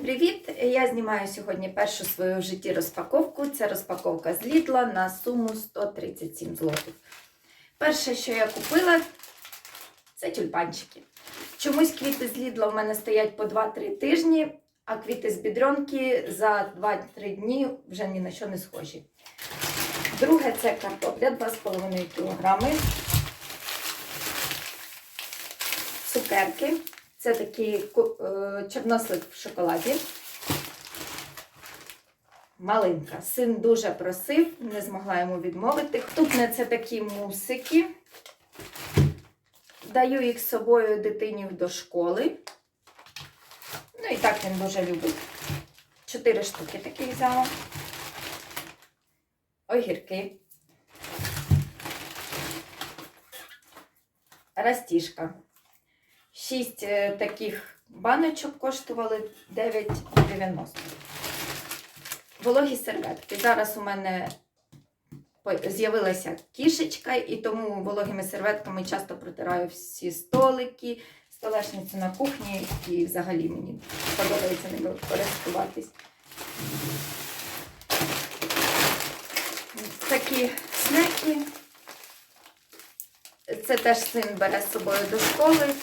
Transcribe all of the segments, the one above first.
привіт! Я знімаю сьогодні першу свою в житті розпаковку. Це розпаковка з Лідла на суму 137 злотих. Перше, що я купила, це тюльпанчики. Чомусь квіти з Лідла в мене стоять по 2-3 тижні, а квіти з бідронки за 2-3 дні вже ні на що не схожі. Друге це картопля 2,5 кг. Цукерки. Це такий е, чорнослив в шоколаді. Малинка. Син дуже просив, не змогла йому відмовити. Тут не це такі мусики. Даю їх з собою дитині до школи. Ну і так він дуже любить. Чотири штуки таких взяла. Огірки. Растіжка. Шість е, таких баночок коштували 9,90. Вологі серветки. Зараз у мене з'явилася кішечка, і тому вологими серветками часто протираю всі столики, столешницю на кухні і взагалі мені подобається ними користуватись. Такі снеки. Це теж син бере з собою до школи.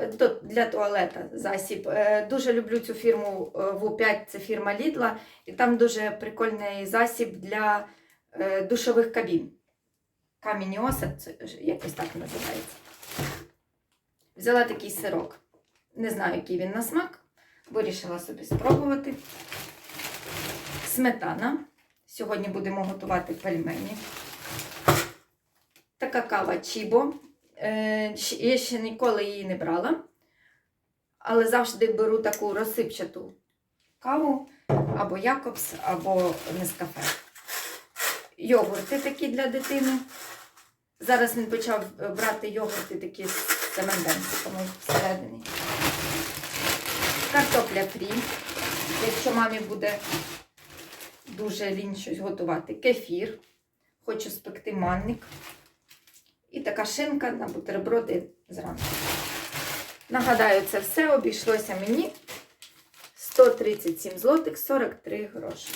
Е, Для туалета засіб. Е, Дуже люблю цю фірму е, В5, це фірма Lidl, і там дуже прикольний засіб для душових кабін. Каміньоса, це якось так називається. Взяла такий сирок. Не знаю, який він на смак. Вирішила собі спробувати. Сметана. Сьогодні будемо готувати пельмені. Така кава Чібо. Е, Я ще ніколи її не брала, але завжди беру таку розсипчату каву або Якобс, або Нескафе. Йогурти такі для дитини. Зараз він почав е, брати йогурти такі з семенденциками всередині. Картопля фрі, якщо мамі буде дуже лінь щось готувати. Кефір. Хочу спекти манник. Така шинка на бутерброди зранку. Нагадаю, це все обійшлося мені 137 злотих 43 гроші.